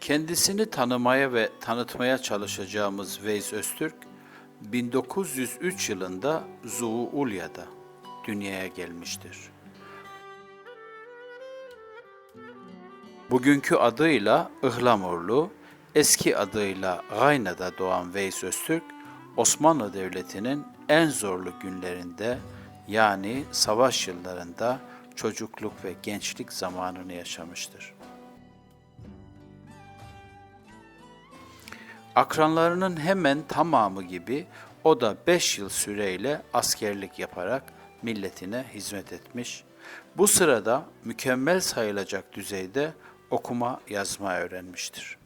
Kendisini tanımaya ve tanıtmaya çalışacağımız Veys Öztürk, 1903 yılında Zuulya'da dünyaya gelmiştir. Bugünkü adıyla Ihlamurlu, eski adıyla Gayna'da doğan Veys Öztürk, Osmanlı Devleti'nin en zorlu günlerinde yani savaş yıllarında çocukluk ve gençlik zamanını yaşamıştır. Akranlarının hemen tamamı gibi o da 5 yıl süreyle askerlik yaparak milletine hizmet etmiş. Bu sırada mükemmel sayılacak düzeyde okuma yazma öğrenmiştir.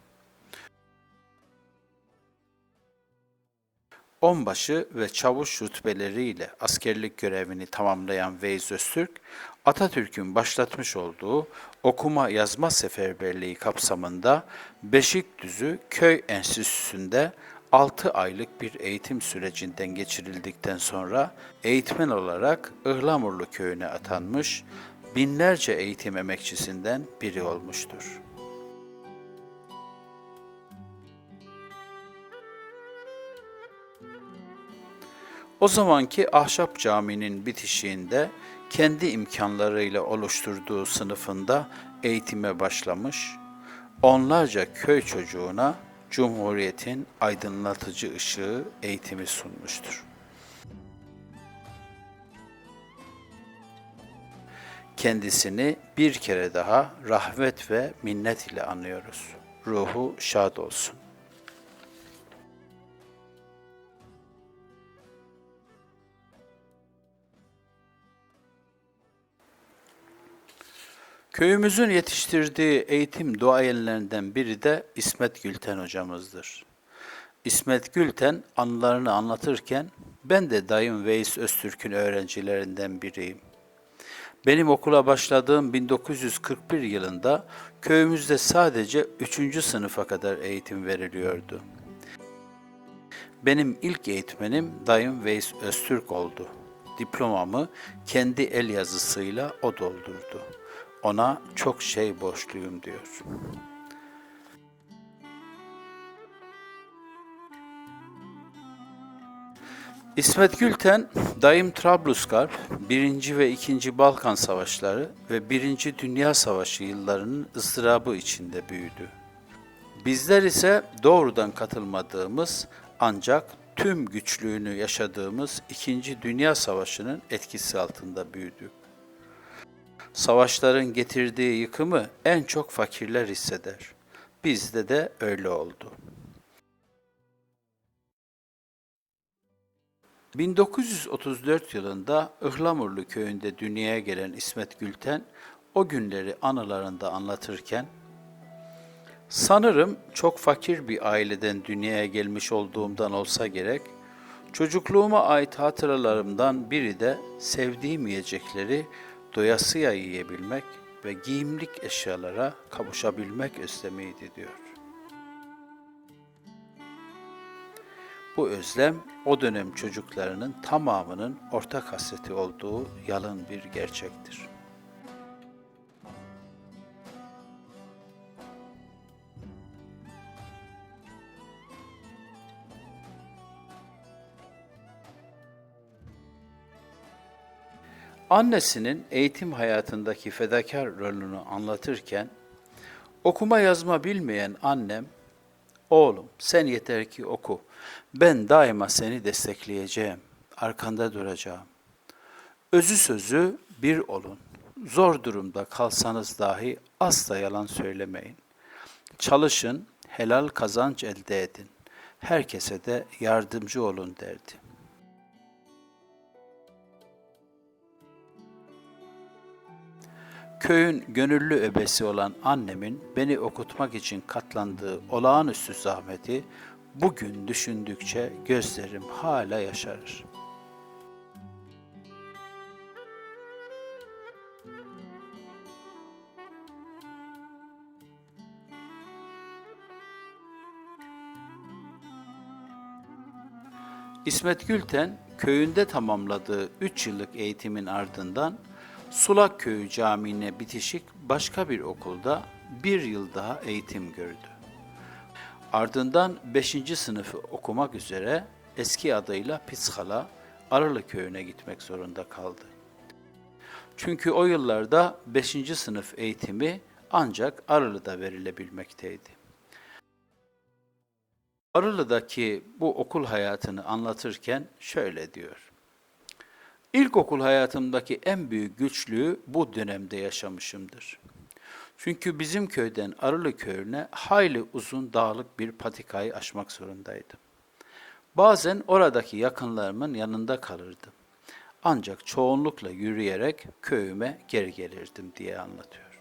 Onbaşı ve çavuş rütbeleriyle askerlik görevini tamamlayan Veys Öztürk, Atatürk'ün başlatmış olduğu okuma yazma seferberliği kapsamında Beşikdüzü Köy Enstitüsü'nde 6 aylık bir eğitim sürecinden geçirildikten sonra eğitmen olarak Ihlamurlu köyüne atanmış, binlerce eğitim emekçisinden biri olmuştur. O zamanki Ahşap Camii'nin bitişiğinde kendi imkanlarıyla oluşturduğu sınıfında eğitime başlamış, onlarca köy çocuğuna Cumhuriyet'in aydınlatıcı ışığı eğitimi sunmuştur. Kendisini bir kere daha rahmet ve minnet ile anıyoruz. Ruhu şad olsun. Köyümüzün yetiştirdiği eğitim duayenlerinden biri de İsmet Gülten hocamızdır. İsmet Gülten anılarını anlatırken ben de dayım Veys Öztürk'ün öğrencilerinden biriyim. Benim okula başladığım 1941 yılında köyümüzde sadece 3. sınıfa kadar eğitim veriliyordu. Benim ilk eğitmenim dayım Veys Öztürk oldu. Diplomamı kendi el yazısıyla o doldurdu. Ona çok şey borçluyum diyor. İsmet Gülten, Dayım Trablusgarp, 1. ve 2. Balkan Savaşları ve 1. Dünya Savaşı yıllarının ızdırabı içinde büyüdü. Bizler ise doğrudan katılmadığımız ancak tüm güçlüğünü yaşadığımız 2. Dünya Savaşı'nın etkisi altında büyüdük. Savaşların getirdiği yıkımı en çok fakirler hisseder. Bizde de öyle oldu. 1934 yılında Ihlamurlu köyünde dünyaya gelen İsmet Gülten o günleri anılarında anlatırken Sanırım çok fakir bir aileden dünyaya gelmiş olduğumdan olsa gerek, çocukluğuma ait hatıralarımdan biri de sevdiğim yiyecekleri doyasıya yiyebilmek ve giyimlik eşyalara kavuşabilmek özlemiydi diyor. Bu özlem o dönem çocuklarının tamamının ortak hasreti olduğu yalın bir gerçektir. Annesinin eğitim hayatındaki fedakar rolünü anlatırken, okuma yazma bilmeyen annem, oğlum sen yeter ki oku, ben daima seni destekleyeceğim, arkanda duracağım. Özü sözü bir olun, zor durumda kalsanız dahi asla yalan söylemeyin. Çalışın, helal kazanç elde edin, herkese de yardımcı olun derdi. Köyün gönüllü ebesi olan annemin beni okutmak için katlandığı olağanüstü zahmeti bugün düşündükçe gözlerim hala yaşarır. İsmet Gülten köyünde tamamladığı 3 yıllık eğitimin ardından Sulak Köyü Camii'ne bitişik başka bir okulda bir yıl daha eğitim gördü. Ardından 5. sınıfı okumak üzere eski adıyla Pitshala Arılı köyüne gitmek zorunda kaldı. Çünkü o yıllarda 5. sınıf eğitimi ancak Arılı'da verilebilmekteydi. Arılı'daki bu okul hayatını anlatırken şöyle diyor. İlkokul hayatımdaki en büyük güçlüğü bu dönemde yaşamışımdır. Çünkü bizim köyden Arılı köyüne hayli uzun dağlık bir patikayı aşmak zorundaydım. Bazen oradaki yakınlarımın yanında kalırdım. Ancak çoğunlukla yürüyerek köyüme geri gelirdim diye anlatıyor.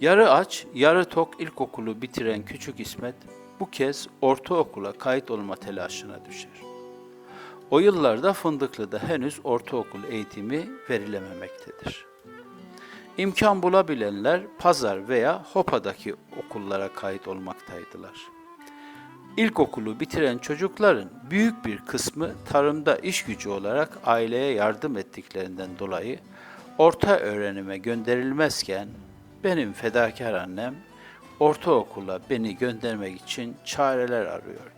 Yarı aç, yarı tok ilkokulu bitiren küçük İsmet bu kez ortaokula kayıt olma telaşına düşer. O yıllarda Fındıklı'da henüz ortaokul eğitimi verilememektedir. İmkan bulabilenler Pazar veya Hopa'daki okullara kayıt olmaktaydılar. İlkokulu bitiren çocukların büyük bir kısmı tarımda iş gücü olarak aileye yardım ettiklerinden dolayı orta öğrenime gönderilmezken benim fedakar annem ortaokula beni göndermek için çareler arıyordu.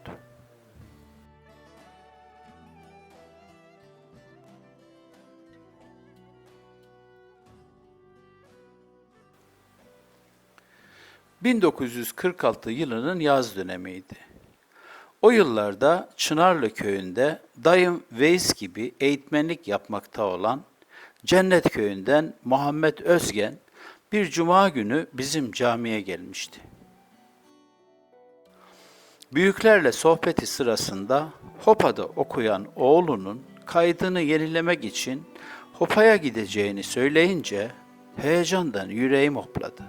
...1946 yılının yaz dönemiydi. O yıllarda Çınarlı köyünde dayım Veys gibi eğitmenlik yapmakta olan Cennet köyünden Muhammed Özgen bir cuma günü bizim camiye gelmişti. Büyüklerle sohbeti sırasında Hopa'da okuyan oğlunun kaydını yenilemek için Hopa'ya gideceğini söyleyince heyecandan yüreğim hopladı.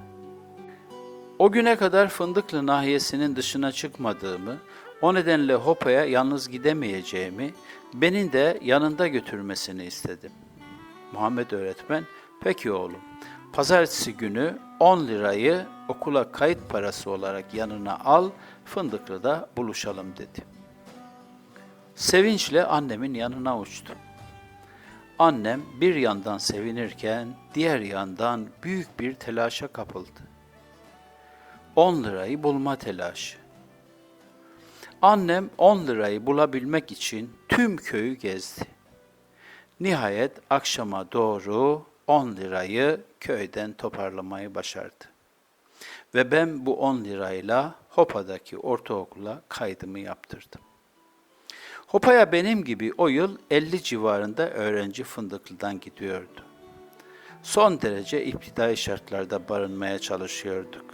O güne kadar Fındıklı nahiyesinin dışına çıkmadığımı, o nedenle Hopa'ya yalnız gidemeyeceğimi, beni de yanında götürmesini istedim. Muhammed öğretmen, peki oğlum, pazartesi günü 10 lirayı okula kayıt parası olarak yanına al, Fındıklı'da buluşalım dedi. Sevinçle annemin yanına uçtu. Annem bir yandan sevinirken diğer yandan büyük bir telaşa kapıldı. 10 lirayı bulma telaşı. Annem 10 lirayı bulabilmek için tüm köyü gezdi. Nihayet akşama doğru 10 lirayı köyden toparlamayı başardı. Ve ben bu 10 lirayla Hopa'daki ortaokula kaydımı yaptırdım. Hopa'ya benim gibi o yıl 50 civarında öğrenci Fındıklı'dan gidiyordu. Son derece iptidai şartlarda barınmaya çalışıyorduk.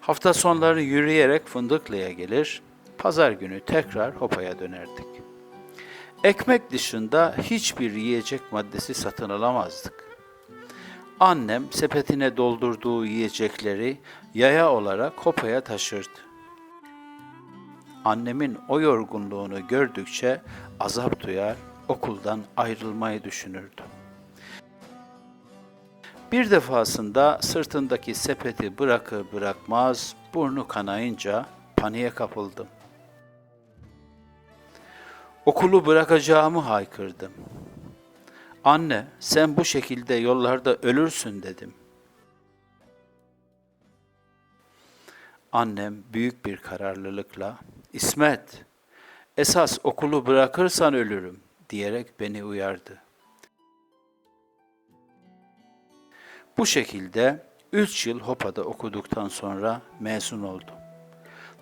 Hafta sonları yürüyerek Fındıklı'ya gelir, pazar günü tekrar Hopa'ya dönerdik. Ekmek dışında hiçbir yiyecek maddesi satın alamazdık. Annem sepetine doldurduğu yiyecekleri yaya olarak Hopa'ya taşırdı. Annemin o yorgunluğunu gördükçe azap duyar, okuldan ayrılmayı düşünürdüm. Bir defasında sırtındaki sepeti bırakır bırakmaz burnu kanayınca paniğe kapıldım. Okulu bırakacağımı haykırdım. Anne, sen bu şekilde yollarda ölürsün dedim. Annem büyük bir kararlılıkla, İsmet, esas okulu bırakırsan ölürüm diyerek beni uyardı. Bu şekilde 3 yıl Hopa'da okuduktan sonra mezun oldum.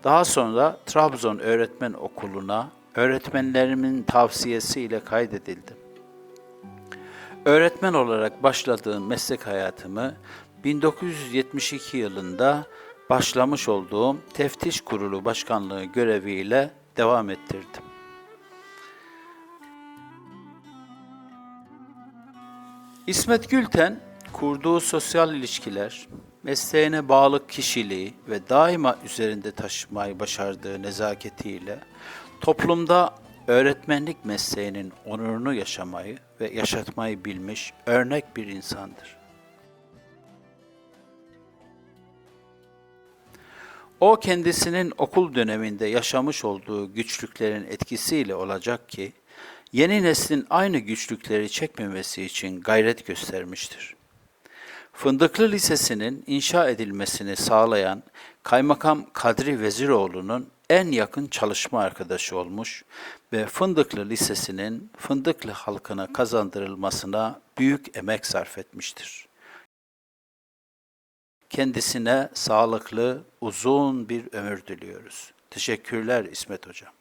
Daha sonra Trabzon Öğretmen Okulu'na öğretmenlerimin tavsiyesiyle kaydedildim. Öğretmen olarak başladığım meslek hayatımı 1972 yılında başlamış olduğum Teftiş Kurulu Başkanlığı göreviyle devam ettirdim. İsmet Gülten kurduğu sosyal ilişkiler, mesleğine bağlı kişiliği ve daima üzerinde taşımayı başardığı nezaketiyle toplumda öğretmenlik mesleğinin onurunu yaşamayı ve yaşatmayı bilmiş örnek bir insandır. O kendisinin okul döneminde yaşamış olduğu güçlüklerin etkisiyle olacak ki, yeni neslin aynı güçlükleri çekmemesi için gayret göstermiştir. Fındıklı Lisesi'nin inşa edilmesini sağlayan Kaymakam Kadri Veziroğlu'nun en yakın çalışma arkadaşı olmuş ve Fındıklı Lisesi'nin Fındıklı halkına kazandırılmasına büyük emek sarf etmiştir. Kendisine sağlıklı, uzun bir ömür diliyoruz. Teşekkürler İsmet Hocam.